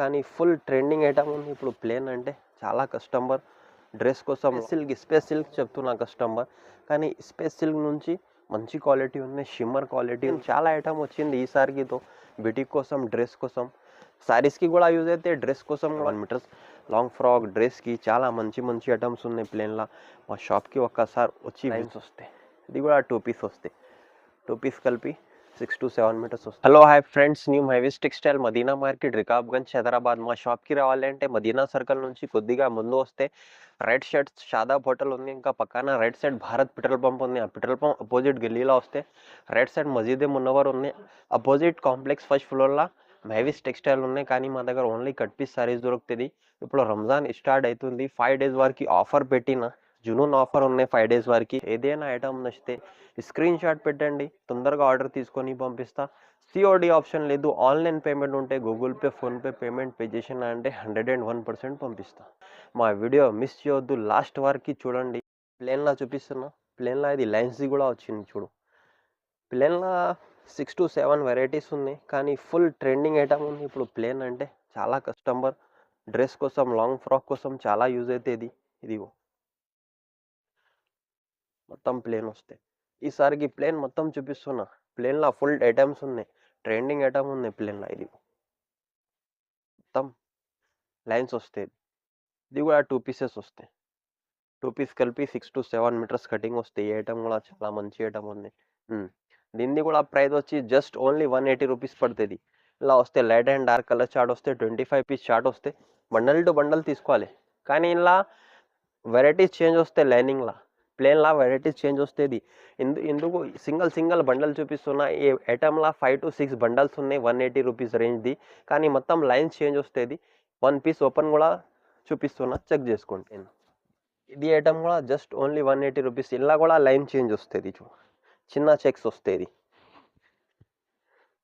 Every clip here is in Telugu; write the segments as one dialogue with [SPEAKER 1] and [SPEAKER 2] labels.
[SPEAKER 1] కానీ ఫుల్ ట్రెండింగ్ ఐటమ్ ఉంది. ఇప్పుడు ప్లేన్ అంటే చాలా కస్టమర్. డ్రెస్ కోసం సిల్క్ స్పేస్ సిల్క్ చెప్తున్నా కస్టమర్. కానీ స్పేస్ సిల్క్ నుంచి మంచి క్వాలిటీ ఉంది షిమ్మర్ క్వాలిటీ చాలా ఐటమ్ వచ్చింది ఈసారికితో బిటిక్ కోసం డ్రెస్ కోసం. శారీస్కి కూడా యూజ్ అయితే డ్రెస్ కోసం వన్ మీటర్స్. లాంగ్ ఫ్రాక్ డ్రెస్కి చాలా మంచి మంచి ఐటమ్స్ ఉన్నాయి ప్లేన్లో మా షాప్కి ఒక్కసారి వచ్చి లైన్స్ వస్తాయి. ఇది కూడా టూ పీస్ వస్తాయి. టూ పీస్ కలిపి సిక్స్ టు సెవెన్ మీటర్స్ వస్తాయి hello hi friends new highways textile Madina market Rikabganj Hyderabad మా షాప్కి రావాలంటే మదీనా సర్కిల్ నుంచి కొద్దిగా ముందు వస్తే రైట్ సైడ్ షాదాబ్ హోటల్ ఉంది ఇంకా పక్కన right side Bharat petrol pump ఉంది. ఆ పెట్రోల్ పంప్ అపోజిట్ గల్లీలో వస్తే రైట్ సైడ్ మజీద్ మున్నవర్ ఉంది. అపోజిట్ కాంప్లెక్స్ ఫస్ట్ ఫ్లోర్లో మైవిస్ టెక్స్టైల్ ఉన్నాయి. కానీ మా దగ్గర ఓన్లీ కట్ పీస్ సారీస్ దొరుకుతుంది. ఇప్పుడు రంజాన్ స్టార్ట్ అవుతుంది. ఫైవ్ డేస్ వరకు ఆఫర్ పెట్టిన జునూన్ ఆఫర్ ఉన్నాయి ఫైవ్ డేస్ వరకు. ఏదైనా ఐటమ్ నచ్చితే స్క్రీన్ షాట్ పెట్టండి. తొందరగా ఆర్డర్ తీసుకొని పంపిస్తా. సిఓడి ఆప్షన్ లేదు. ఆన్లైన్ పేమెంట్ ఉంటే Google Pay PhonePe payment pay చేసిన అంటే హండ్రెడ్ అండ్ వన్ పర్సెంట్ పంపిస్తా. మా వీడియో మిస్ చేయొద్దు. లాస్ట్ వరకు చూడండి. ప్లేన్లా చూపిస్తున్నా. ప్లేన్లా ఇది లైన్స్ది కూడా వచ్చింది చూడు. ప్లేన్లా సిక్స్ టు సెవెన్ వెరైటీస్ ఉన్నాయి. కానీ ఫుల్ ట్రెండింగ్ ఐటమ్ ఉంది. ఇప్పుడు ప్లేన్ అంటే చాలా కస్టమర్ డ్రెస్ కోసం లాంగ్ ఫ్రాక్ కోసం చాలా యూజ్ అవుతుంది ఇది. ఇదిగో. మొత్తం ప్లేన్ వస్తాయి. ఈసారికి ప్లేన్ మొత్తం చూపిస్తున్నా. ప్లేన్లో ఫుల్ ఐటమ్స్ ఉన్నాయి. ట్రెండింగ్ ఐటమ్ ఉంది ప్లేన్లో ఇది. మొత్తం లైన్స్ వస్తాయి. ఇది కూడా టూ పీసెస్ వస్తాయి. టూ పీస్ కలిపి six to seven metres cutting వస్తాయి. ఈ ఐటమ్ కూడా చాలా మంచి ఐటమ్ ఉంది. దీన్ని కూడా ప్రైస్ వచ్చి just only one eighty rupees పడుతుంది. ఇలా వస్తే light and dark colour chart వస్తే ట్వంటీ ఫైవ్ పీస్ చార్ట్ వస్తే బండల్ టు బండల్ తీసుకోవాలి. కానీ ఇలా వెరైటీస్ చేంజ్ వస్తాయి లైనింగ్లా. ప్లేన్లా వెరైటీస్ చేంజ్ వస్తుంది. ఎందు ఎందుకు సింగిల్ సింగిల్ బండల్ చూపిస్తున్నా ఈ ఐటమ్లా ఫైవ్ టు సిక్స్ బండల్స్ ఉన్నాయి వన్ ఎయిటీ రూపీస్ రేంజ్ది కానీ మొత్తం లైన్స్ చేంజ్ వస్తుంది వన్ పీస్ ఓపెన్ కూడా చూపిస్తున్నా చెక్ చేసుకోండి. ఇది ఐటమ్ కూడా just only one eighty rupees ఇలా కూడా లైన్ చేంజ్ వస్తుంది చూ చిన్న చెక్స్ వస్తుంది.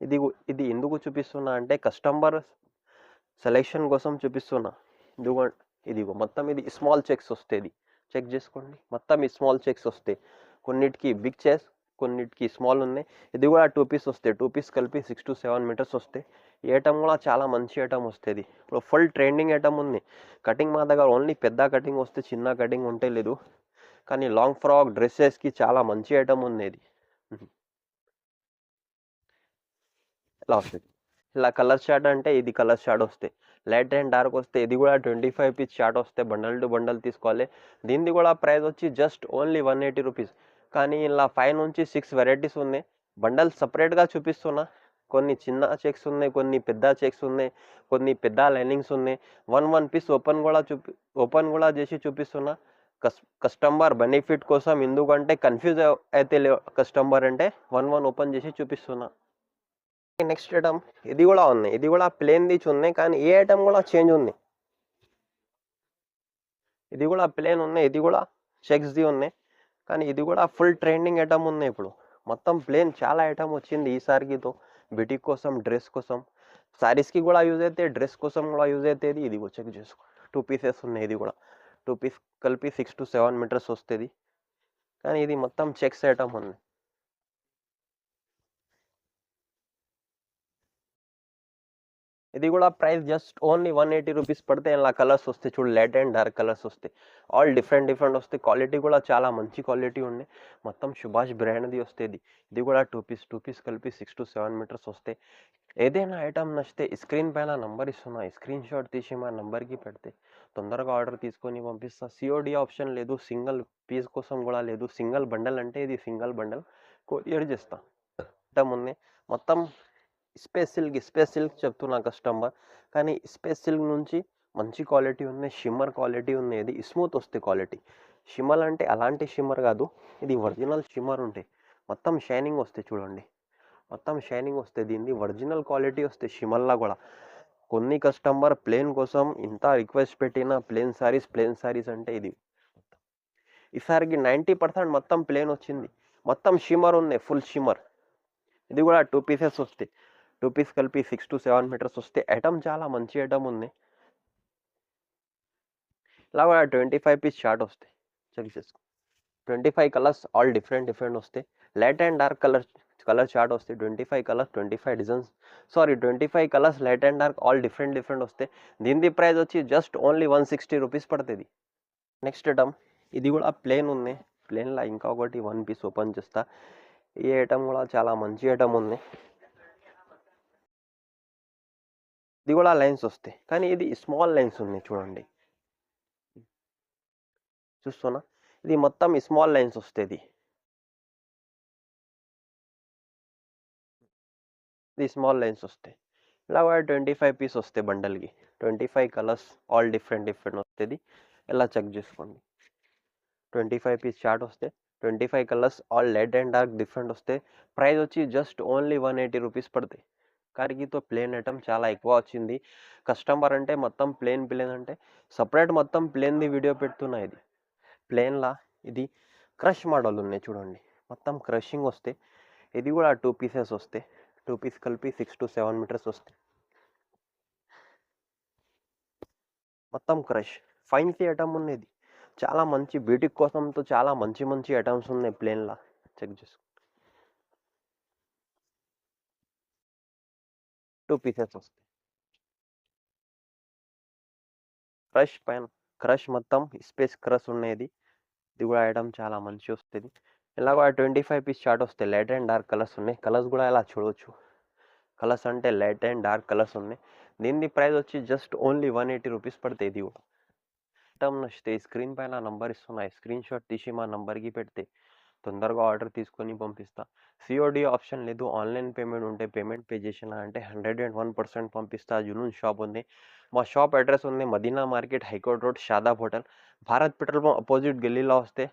[SPEAKER 1] ఇది ఇది ఎందుకు చూపిస్తున్నా అంటే కస్టమర్ సెలెక్షన్ కోసం చూపిస్తున్నా. ఇదిగో ఇదిగో మొత్తం ఇది స్మాల్ చెక్స్ వస్తుంది. చెక్ చేసుకోండి. మొత్తం ఈ స్మాల్ చెక్స్ వస్తాయి. కొన్నిటికి బిగ్ చెక్స్ కొన్నిటికి స్మాల్ ఉన్నాయి. ఇది కూడా టూ పీస్ వస్తాయి. టూ పీస్ కలిపి సిక్స్ టు సెవెన్ మీటర్స్ వస్తాయి. ఈ ఐటమ్ కూడా చాలా మంచి ఐటమ్ వస్తుంది. ఇప్పుడు ఫుల్ ట్రెండింగ్ ఐటమ్ ఉంది. కటింగ్ మా దగ్గర ఓన్లీ పెద్ద కటింగ్ వస్తే చిన్న కటింగ్ ఉంటే లేదు. కానీ లాంగ్ ఫ్రాక్ డ్రెస్సెస్కి చాలా మంచి ఐటమ్ ఉంది ఇది ఇలా వస్తుంది ఇలా కలర్ షార్ట్ అంటే ఇది కలర్ షార్ట్ వస్తాయి. లైట్ అండ్ డార్క్ వస్తే ఇది కూడా ట్వంటీ ఫైవ్ పీస్ షార్ట్ వస్తే బండల్ టు బండల్ తీసుకోవాలి. దీనిది కూడా ప్రైస్ వచ్చి just only one eighty rupees. కానీ ఇలా ఫైవ్ నుంచి సిక్స్ వెరైటీస్ ఉన్నాయి. బండల్ సపరేట్గా చూపిస్తున్నా. కొన్ని చిన్న చెక్స్ ఉన్నాయి కొన్ని పెద్ద చెక్స్ ఉన్నాయి కొన్ని పెద్ద లైనింగ్స్ ఉన్నాయి. వన్ వన్ పీస్ ఓపెన్ కూడా చూపి ఓపెన్ కూడా చేసి చూపిస్తున్నా. కస్ కస్టమర్ బెనిఫిట్ కోసం ఎందుకంటే కన్ఫ్యూజ్ అయితే కస్టమర్ అంటే వన్ వన్ ఓపెన్ చేసి చూపిస్తున్నా. నెక్స్ట్ ఐటమ్ ఇది కూడా ఉంది. ఇది కూడా ప్లేన్ దిచి ఉన్నాయి కానీ ఏ ఐటమ్ కూడా చేంజ్ ఉంది. ఇది కూడా ప్లేన్ ఉన్నాయి ఇది కూడా చెక్స్ది ఉన్నాయి కానీ ఇది కూడా ఫుల్ ట్రెండింగ్ ఐటమ్ ఉన్నాయి ఇప్పుడు. మొత్తం ప్లేన్ చాలా ఐటమ్ వచ్చింది ఈసారికితో బిటిక్ కోసం డ్రెస్ కోసం. శారీస్కి కూడా యూజ్ అయితే డ్రెస్ కోసం కూడా యూజ్ అవుతుంది ఇది చెక్ చేసుకో. టూ పీసెస్ ఉన్నాయి ఇది కూడా. టూ పీస్ కలిపి సిక్స్ టు సెవెన్ మీటర్స్ వస్తుంది. కానీ ఇది మొత్తం చెక్స్ ఐటమ్ ఉంది. ఇది కూడా price just only one eighty rupees పడితే ఇలా కలర్స్ వస్తాయి చూడు లైట్ అండ్ డార్క్ కలర్స్ వస్తాయి. ఆల్ డిఫరెంట్ డిఫరెంట్ వస్తాయి. క్వాలిటీ కూడా చాలా మంచి క్వాలిటీ ఉంది. మొత్తం సుభాష్ బ్రాండ్ది వస్తుంది ఇది. కూడా టూ పీస్ టూ పీస్ కలిపి సిక్స్ టు సెవెన్ మీటర్స్ వస్తాయి. ఏదైనా ఐటమ్ నచ్చితే స్క్రీన్ పైన నంబర్ ఇస్తున్నా. స్క్రీన్ షాట్ తీసి మా నంబర్కి పెడితే తొందరగా ఆర్డర్ తీసుకొని పంపిస్తా. సిఓడి ఆప్షన్ లేదు. సింగిల్ పీస్ కోసం కూడా లేదు. సింగిల్ బండల్ అంటే ఇది సింగిల్ బండల్ కొరియర్ చేస్తా. ఐటమ్ ఉంది. మొత్తం స్పేస్ సిల్క్ స్పేస్ సిల్క్ చెప్తున్నా కస్టమర్. కానీ స్పేస్ సిల్క్ నుంచి మంచి క్వాలిటీ ఉంది షిమ్మర్ క్వాలిటీ ఉంది ఇది స్మూత్ వస్తే క్వాలిటీ. షిమ్మర్ అంటే అలాంటి షిమ్మర్ కాదు ఇది ఒరిజినల్ షిమ్మర్ ఉంటాయి మొత్తం షైనింగ్ వస్తాయి చూడండి. మొత్తం షైనింగ్ వస్తే దీన్ని ఒరిజినల్ క్వాలిటీ వస్తే షిమల్లా కూడా. కొన్ని కస్టమర్ ప్లేన్ కోసం ఇంత రిక్వెస్ట్ పెట్టిన ప్లేన్ సారీస్ ప్లేన్ సారీస్ అంటే ఇది ఈసారికి నైంటీ పర్సెంట్ మొత్తం ప్లేన్ వచ్చింది. మొత్తం షిమ్మర్ ఉంది ఫుల్ షిమ్మర్. ఇది కూడా టూ పీసెస్ వస్తాయి టూ పీస్ కలిపి సిక్స్ టు సెవెన్ మీటర్స్ వస్తే ఐటమ్ చాలా మంచి ఐటమ్ ఉంది. ఇలా కూడా ట్వంటీ ఫైవ్ పీస్ షార్ట్ వస్తాయి. చెక్ చేసుకో twenty five colours all different different వస్తాయి. Light and dark colour colour chart వస్తాయి. Twenty five colours twenty five designs. Sorry twenty five colours light and dark all different different వస్తాయి. దీని ప్రైస్ వచ్చి just only one sixty rupees పడుతుంది. నెక్స్ట్ ఐటమ్ ఇది కూడా ప్లేన్ ఉంది. ప్లేన్లో ఇంకా ఒకటి వన్ పీస్ ఓపెన్ చేస్తా. ఈ ఐటమ్ కూడా చాలా మంచి ఐటమ్ ఉంది. ఇది కూడా లైన్స్ వస్తాయి. కానీ ఇది స్మాల్ లైన్స్ ఉన్నాయి చూడండి. చూస్తున్నా? ఇది మొత్తం స్మాల్ లైన్స్ వస్తుంది ఇది. స్మాల్ లైన్స్ వస్తాయి. ఇలా కూడా ట్వంటీ ఫైవ్ పీస్ వస్తాయి బండల్కి. Twenty five colours all different different వస్తుంది ఇలా చెక్ చేసుకోండి. ట్వంటీ ఫైవ్ పీస్ చార్ట్ వస్తే twenty five colours all light and dark different వస్తే ప్రైస్ వచ్చి just only one eighty rupees పడతాయి. కరిగితో ప్లేన్ ఐటమ్ చాలా ఎక్కువ వచ్చింది. కస్టమర్ అంటే మొత్తం ప్లేన్ ప్లేన్ అంటే సపరేట్ మొత్తం ప్లేన్ది వీడియో పెడుతున్నా ఇది. ప్లేన్లా ఇది క్రష్ మోడల్ ఉన్నాయి చూడండి. మొత్తం క్రషింగ్ వస్తే ఇది కూడా టూ పీసెస్ వస్తాయి టూ పీస్ కలిపి సిక్స్ టు సెవెన్ మీటర్స్ వస్తాయి మొత్తం క్రష్. ఫైన్సీ ఐటమ్ ఉన్నది చాలా మంచి బ్యూటీ కోసంతో చాలా మంచి మంచి ఐటమ్స్ ఉన్నాయి ప్లేన్లా చెక్ చేసుకో టూ పీసెస్ వస్తాయి క్రష్ పైన క్రష్ మొత్తం స్పేస్ క్రష్ ఉన్నది ఇది కూడా ఐటమ్ చాలా మంచి వస్తుంది ఇలా కూడా ట్వంటీ ఫైవ్ పీస్ షార్ట్ వస్తాయి లైట్ అండ్ డార్క్ కలర్స్ ఉన్నాయి కలర్స్ కూడా ఇలా చూడవచ్చు కలర్స్ అంటే లైట్ అండ్ డార్క్ కలర్స్ ఉన్నాయి దీని ప్రైస్ వచ్చి just only one eighty rupees పడుతుంది ఇది కూడా ఐటమ్ నచ్చితే స్క్రీన్ పైన నంబర్ ఇస్తున్నాయి స్క్రీన్ షాట్ తీసి మా నంబర్కి పెడితే తొందరగా ఆర్డర్ తీసుకొని పంపిస్తా. సిఓడి ఆప్షన్ లేదు. ఆన్లైన్ పేమెంట్ ఉంటే పేమెంట్ పే చేసిన అంటే హండ్రెడ్ అండ్ వన్ పర్సెంట్ పంపిస్తా. జునూన్ షాప్ ఉంది. మా షాప్ అడ్రస్ ఉంది Madina market high court road Shadab hotel. Bharat petrol pump opposite గల్లీలో వస్తే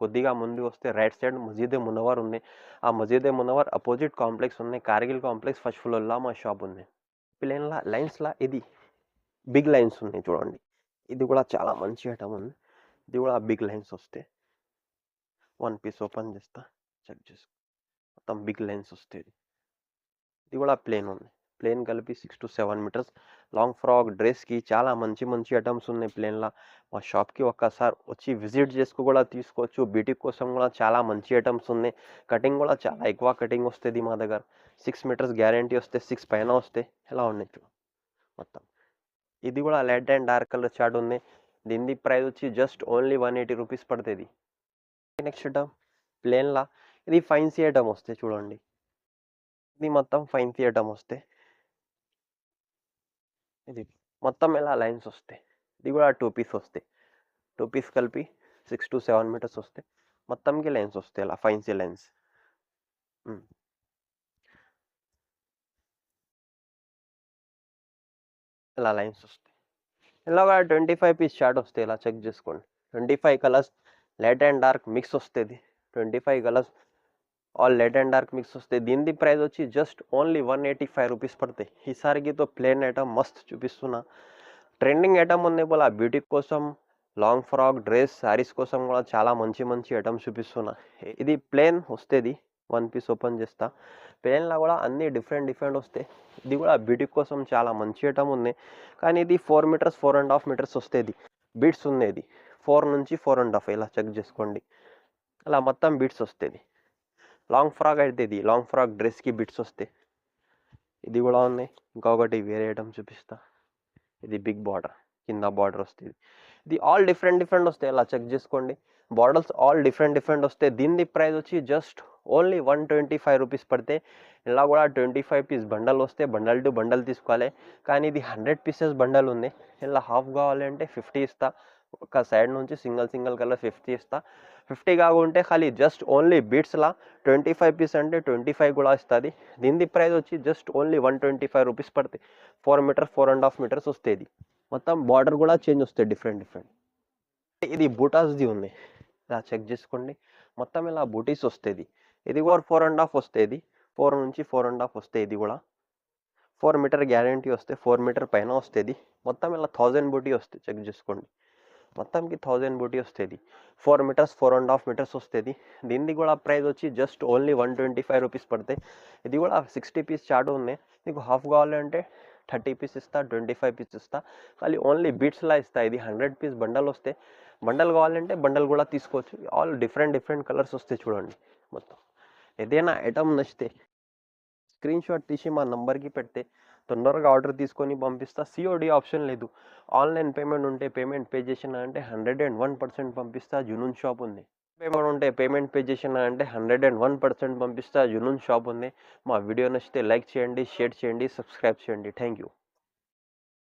[SPEAKER 1] కొద్దిగా ముందు వస్తే రైట్ సైడ్ మసీదే మునవర్ ఉంది. ఆ మసీదే మునవర్ అపోజిట్ కాంప్లెక్స్ ఉంది. కార్గిల్ కాంప్లెక్స్ ఫస్ట్ ఫ్లోర్లో మా షాప్ ఉంది. ప్లేన్లా లైన్స్లా ఇది బిగ్ లైన్స్ ఉన్నాయి చూడండి. ఇది కూడా చాలా మంచి ఐటమ్ ఉంది. ఇది కూడా బిగ్ లైన్స్ వస్తాయి వన్ పీస్ ఓపెన్ చేస్తా చెక్ చేసుకో మొత్తం బిగ్ లైన్స్ వస్తాయి ఇది కూడా ప్లేన్ ఉంది ప్లేన్ కలిపి six to seven metres long frock డ్రెస్కి చాలా మంచి మంచి ఐటమ్స్ ఉన్నాయి ప్లేన్లో మా షాప్కి ఒక్కసారి వచ్చి విజిట్ చేసుకు కూడా తీసుకోవచ్చు బ్యూటీ కోసం కూడా చాలా మంచి ఐటమ్స్ ఉన్నాయి కటింగ్ కూడా చాలా ఎక్కువ కటింగ్ వస్తుంది మా దగ్గర సిక్స్ మీటర్స్ గ్యారంటీ వస్తే సిక్స్ పైన వస్తే ఎలా ఉన్నాయి చూడు మొత్తం ఇది కూడా light and dark colour chart ఉంది దీని ప్రైస్ వచ్చి just only one eighty rupees పడుతుంది నెక్స్ట్ టర్మ్ ప్లేన్లా ఇది ఫైన్ ఫైన్సీ ఐటమ్ వస్తే చూడండి. ఇది మొత్తం ఫైన్ ఫైన్సీ ఐటమ్ వస్తే. ఇది మొత్తం ఎలా లైన్స్ వస్తాయి ఇది కూడా టూ పీస్ వస్తాయి టూ పీస్ కలిపి సిక్స్ టు సెవెన్ మీటర్స్ వస్తాయి మొత్తంకి లైన్స్ వస్తాయి ఇలా ఫైన్సీ లైన్స్ ఇలా లైన్స్ వస్తాయి ఇలా కూడా ట్వంటీ ఫైవ్ పీస్ షార్ట్ వస్తాయి ఇలా చెక్ చేసుకోండి. Twenty five colours light and dark mix వస్తుంది twenty five colours all light and dark mix వస్తాయి దీని ప్రైస్ వచ్చి just only one eighty five rupees పడతాయి ఈసారికి తో ప్లేన్ ఐటమ్ మస్త్ చూపిస్తున్నా. ట్రెండింగ్ ఐటమ్ ఉంది పోలా బ్యూటీ కోసం లాంగ్ ఫ్రాక్ డ్రెస్ శారీస్ కోసం కూడా చాలా మంచి మంచి ఐటమ్స్ చూపిస్తున్నా. ఇది ప్లేన్ వస్తుంది వన్ పీస్ ఓపెన్ చేస్తా. ప్లేన్లో కూడా అన్ని డిఫరెంట్ డిఫరెంట్ వస్తాయి ఇది కూడా బ్యూటీ కోసం చాలా మంచి ఐటమ్ ఉంది. కానీ ఇది four metres four and half metres వస్తుంది బీట్స్ ఉంది ఫోర్ నుంచి ఫోర్ అండ్ హాఫ్ ఇలా చెక్ చేసుకోండి. అలా మొత్తం బిట్స్ వస్తుంది లాంగ్ ఫ్రాక్ అయితే ఇది లాంగ్ ఫ్రాక్ డ్రెస్కి బిట్స్ వస్తాయి. ఇది కూడా ఉన్నాయి. ఇంకొకటి వేరే ఐటమ్ చూపిస్తా. ఇది బిగ్ బార్డర్ కింద బార్డర్ వస్తుంది. ఇది ఆల్ డిఫరెంట్ డిఫరెంట్ వస్తాయి. అలా చెక్ చేసుకోండి. బార్డర్స్ ఆల్ డిఫరెంట్ డిఫరెంట్ వస్తాయి. దీని ప్రైస్ వచ్చి just only one twenty five rupees పడితే ఇలా కూడా ట్వంటీ ఫైవ్ పీస్ బండల్ వస్తే బండల్ టు బండల్ తీసుకోవాలి. కానీ ఇది హండ్రెడ్ పీసెస్ బండల్ ఉంది. ఇలా హాఫ్ కావాలి అంటే ఫిఫ్టీ ఇస్తా. ఒక సైడ్ నుంచి సింగిల్ సింగిల్ కలర్ ఫిఫ్టీ ఇస్తా. ఫిఫ్టీ కాకుంటే ఖాళీ జస్ట్ ఓన్లీ బీట్స్లా ట్వంటీ ఫైవ్ పీస్ అంటే ట్వంటీ ఫైవ్ కూడా ఇస్తుంది. దీని ప్రైస్ వచ్చి just only one twenty five rupees పడుతుంది four metre four and half metres వస్తుంది మొత్తం బార్డర్ కూడా చేంజ్ వస్తాయి డిఫరెంట్ డిఫరెంట్. ఇది బూటాస్ది ఉంది. ఇలా చెక్ చేసుకోండి. మొత్తం ఇలా బూటీస్ వస్తుంది ఇది. కూడా ఫోర్ అండ్ హాఫ్ వస్తుంది ఫోర్ నుంచి ఫోర్ అండ్ హాఫ్ వస్తాయి ఇది కూడా. ఫోర్ మీటర్ గ్యారంటీ వస్తే ఫోర్ మీటర్ పైన వస్తుంది మొత్తం ఇలా థౌజండ్ బూటీ వస్తుంది చెక్ చేసుకోండి. మొత్తంకి థౌజండ్ బూటీ వస్తుంది. Four metres four and half metres వస్తుంది. దీనిది కూడా ప్రైస్ వచ్చి just only one twenty five rupees పడతాయి ఇది కూడా సిక్స్టీ పీస్ చార్ట్ ఉంది. నీకు హాఫ్ కావాలంటే థర్టీ పీస్ ఇస్తా ట్వంటీ ఫైవ్ పీస్ ఇస్తా ఖాళీ ఓన్లీ బీట్స్లా ఇస్తా. ఇది హండ్రెడ్ పీస్ బండల్ వస్తే బండల్ కావాలంటే బండల్ కూడా తీసుకోవచ్చు. ఆల్ డిఫరెంట్ డిఫరెంట్ కలర్స్ వస్తాయి చూడండి మొత్తం. ఏదైనా ఐటమ్ నచ్చితే స్క్రీన్ షాట్ తీసి మా నంబర్కి పెడితే తొందరగా ఆర్డర్ తీసుకొని పంపిస్తా. సిఓడి ఆప్షన్ లేదు. ఆన్లైన్ పేమెంట్ ఉంటే పేమెంట్ పే చేసిన అంటే హండ్రెడ్ అండ్ వన్ పర్సెంట్ పంపిస్తా. జునూన్ షాప్ ఉంది. పేమెంట్ ఉంటే పేమెంట్ పే చేసిన అంటే హండ్రెడ్ అండ్ వన్ పర్సెంట్ పంపిస్తా. జునూన్ షాప్ ఉంది. మా వీడియో నచ్చితే లైక్ చేయండి షేర్ చేయండి సబ్స్క్రైబ్ చేయండి. Thank you